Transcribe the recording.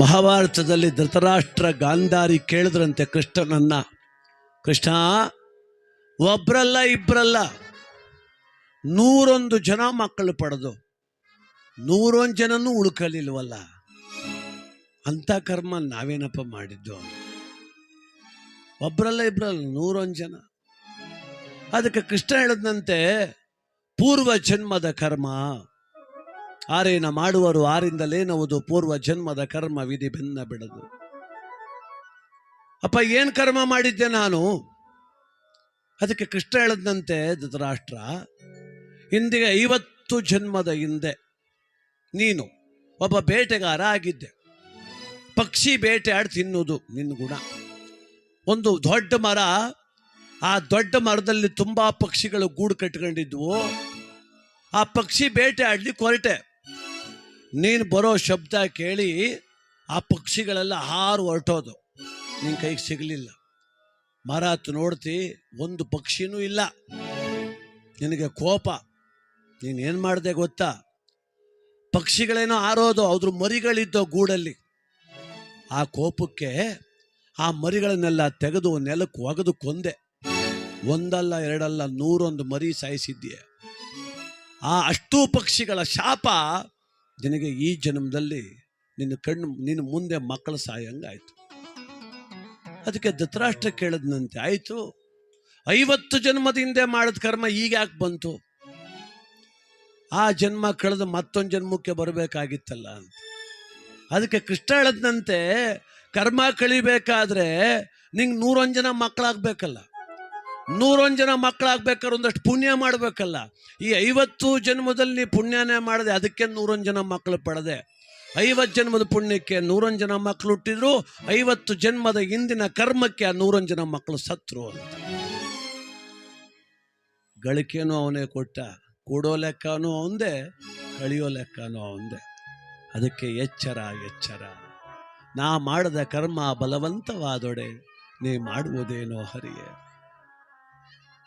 ಮಹಾಭಾರತದಲ್ಲಿ ಧೃತರಾಷ್ಟ್ರ ಗಾಂಧಾರಿ ಕೇಳಿದ್ರಂತೆ ಕೃಷ್ಣನನ್ನ. ಕೃಷ್ಣ, ಒಬ್ರಲ್ಲ ಇಬ್ರಲ್ಲ, ನೂರೊಂದು ಜನ ಮಕ್ಕಳು ಪಡೆದು, ನೂರೊಂದು ಜನನೂ ಉಳ್ಕಲಿಲ್ವಲ್ಲ? ಅಂತ ಕರ್ಮ ನಾವೇನಪ್ಪ ಮಾಡಿದ್ದು? ಒಬ್ರಲ್ಲ ಇಬ್ರಲ್ಲ, ನೂರೊಂದು ಜನ. ಅದಕ್ಕೆ ಕೃಷ್ಣ ಹೇಳದಂತೆ ಪೂರ್ವ ಜನ್ಮದ ಕರ್ಮ. ಆರೇನ ಮಾಡುವರು ಆರಿಂದಲೇನವುದು ಪೂರ್ವ ಜನ್ಮದ ಕರ್ಮ ವಿಧಿ ಬೆನ್ನ ಬಿಡದು. ಅಪ್ಪ, ಏನು ಕರ್ಮ ಮಾಡಿದ್ದೆ ನಾನು? ಅದಕ್ಕೆ ಕೃಷ್ಣ ಹೇಳದಂತೆ ಧೃತರಾಷ್ಟ್ರ ಹಿಂದಿಗೆ ಐವತ್ತು ಜನ್ಮದ ಹಿಂದೆ ನೀನು ಒಬ್ಬ ಬೇಟೆಗಾರ ಆಗಿದ್ದೆ. ಪಕ್ಷಿ ಬೇಟೆ ಆಡಿ ತಿನ್ನುವುದು ನಿನ್ನ ಗುಣ. ಒಂದು ದೊಡ್ಡ ಮರ, ಆ ದೊಡ್ಡ ಮರದಲ್ಲಿ ತುಂಬಾ ಪಕ್ಷಿಗಳು ಗೂಡು ಕಟ್ಕೊಂಡಿದ್ವು ಆ ಪಕ್ಷಿ ಬೇಟೆ ಆಡ್ಲಿಕ್ಕೆ ಹೊರಟೆ. ನೀನು ಬರೋ ಶಬ್ದ ಕೇಳಿ ಆ ಪಕ್ಷಿಗಳೆಲ್ಲ ಹಾರು ಹೊರಟೋದು. ನಿನ್ನ ಕೈಗೆ ಸಿಗಲಿಲ್ಲ. ಮರ ಹತ್ತು ನೋಡ್ತಿ, ಒಂದು ಪಕ್ಷಿನೂ ಇಲ್ಲ. ನಿನಗೆ ಕೋಪ. ನೀನು ಏನು ಮಾಡಿದೆ ಗೊತ್ತಾ? ಪಕ್ಷಿಗಳೇನೋ ಹಾರೋದು ಅದ್ರ ಮರಿಗಳಿದ್ದೋ ಗೂಡಲ್ಲಿ. ಆ ಕೋಪಕ್ಕೆ ಆ ಮರಿಗಳನ್ನೆಲ್ಲ ತೆಗೆದು ನೆಲಕ್ಕೆ ಒಗೆದು ಕೊಂದೆ. ಒಂದಲ್ಲ, ಎರಡಲ್ಲ, ನೂರೊಂದು ಮರಿ ಸಾಯಿಸಿದ್ದೀಯ ಆ ಅಷ್ಟೂ ಪಕ್ಷಿಗಳ ಶಾಪ ನಿನಗೆ ಈ ಜನ್ಮದಲ್ಲಿ ನಿನ್ನ ಕಣ್ಣು, ನಿನ್ನ ಮುಂದೆ ಮಕ್ಕಳ ಸಾಯಂಗಾಯ್ತು. ಅದಕ್ಕೆ ಧೃತರಾಷ್ಟ್ರ ಕೇಳದ್ನಂತೆ, ಆಯಿತು, ಐವತ್ತು ಜನ್ಮದ ಹಿಂದೆ ಮಾಡಿದ ಕರ್ಮ ಈಗ ಯಾಕೆ ಬಂತು? ಆ ಜನ್ಮ ಕಳೆದು ಮತ್ತೊಂದು ಜನ್ಮಕ್ಕೆ ಬರಬೇಕಾಗಿತ್ತಲ್ಲ ಅಂತ. ಅದಕ್ಕೆ ಕೃಷ್ಣ ಹೇಳದ್ನಂತೆ, ಕರ್ಮ ಕಳಿಬೇಕಾದ್ರೆ ನಿಂಗೆ ನೂರೊಂದು ಜನ ಮಕ್ಕಳಾಗ್ಬೇಕಲ್ಲ. ನೂರೊಂದು ಜನ ಮಕ್ಕಳಾಗ್ಬೇಕಾದ್ರೆ ಒಂದಷ್ಟು ಪುಣ್ಯ ಮಾಡಬೇಕಲ್ಲ. ಈ ಐವತ್ತು ಜನ್ಮದಲ್ಲಿ ನೀ ಪುಣ್ಯನೇ ಮಾಡಿದೆ ಅದಕ್ಕೆ ನೂರೊಂದು ಜನ ಮಕ್ಕಳು ಪಡೆದೆ. ಐವತ್ತು ಜನ್ಮದ ಪುಣ್ಯಕ್ಕೆ ನೂರೊಂದು ಜನ ಮಕ್ಕಳು ಹುಟ್ಟಿದ್ರು, ಐವತ್ತು ಜನ್ಮದ ಹಿಂದಿನ ಕರ್ಮಕ್ಕೆ ಆ ನೂರೊಂದು ಜನ ಮಕ್ಕಳು ಸತ್ರು ಅಂತ. ಗಳಿಕೆನೂ ಅವನೇ ಕೊಟ್ಟ, ಕೂಡೋ ಲೆಕ್ಕನೂ ಅವಂದೇ, ಕಳಿಯೋ ಲೆಕ್ಕನೂ ಅವಂದೇ. ಅದಕ್ಕೆ ಎಚ್ಚರ ಎಚ್ಚರ. ನಾ ಮಾಡದ ಕರ್ಮ ಬಲವಂತವಾದೊಡೆ, ನೀ ಮಾಡುವುದೇನೋ ಹರಿಯೇ.